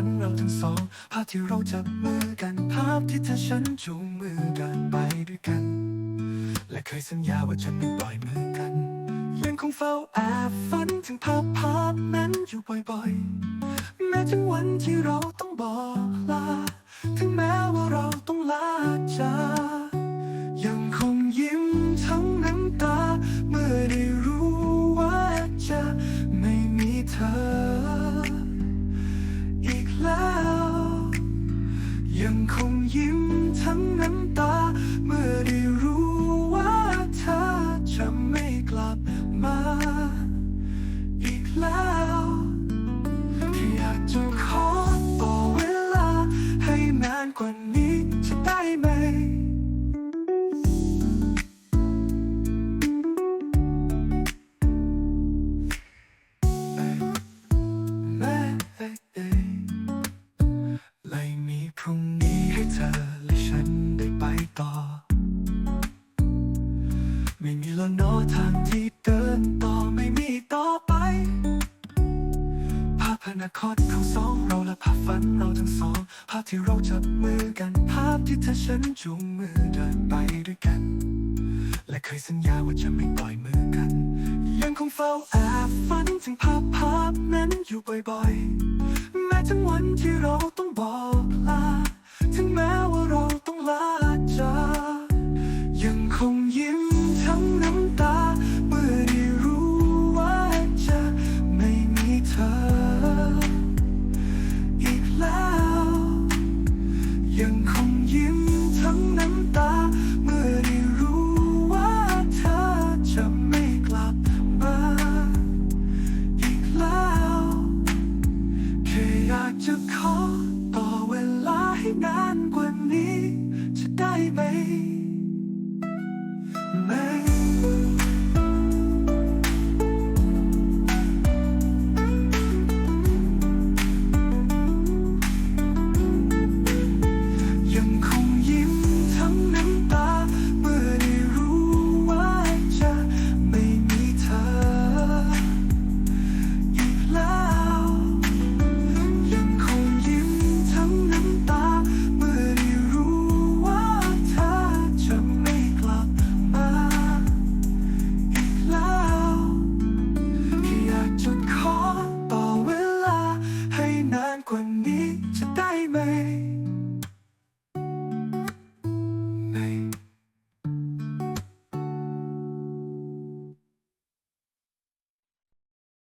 ภาพที่เราจับมือกัน ภาพที่เธอฉันจูงมือกันไปด้วยกัน และเคยสัญญาว่าจะไม่ปล่อยมือกัน ยังคงเฝ้าแอบฝันถึงภาพภาพนั้นอยู่บ่อยๆ แม้ถึงวันที่เราต้องบอกลา ถึงแม้ว่าเราต้องลาจาก ยังคงยิ้มทั้งน้ำตาเมื่อได้ นาคตของสองเราและภาพฝันเราทั้งสอง ภาพที่เราจับมือกัน ภาพที่เธอฉันจูงมือเดินไปด้วยกัน และเคยสัญญาว่าจะไม่ปล่อยมือกัน ยังคงเฝ้าแอบฝันถึงภาพภาพนั้นอยู่บ่อยๆ แม้ทั้งวันที่เราต้องบอกลา ถึงแม้ว่าเราต้องลาจากยังคง จะขอต่อเวลาให้นาน 管你นี้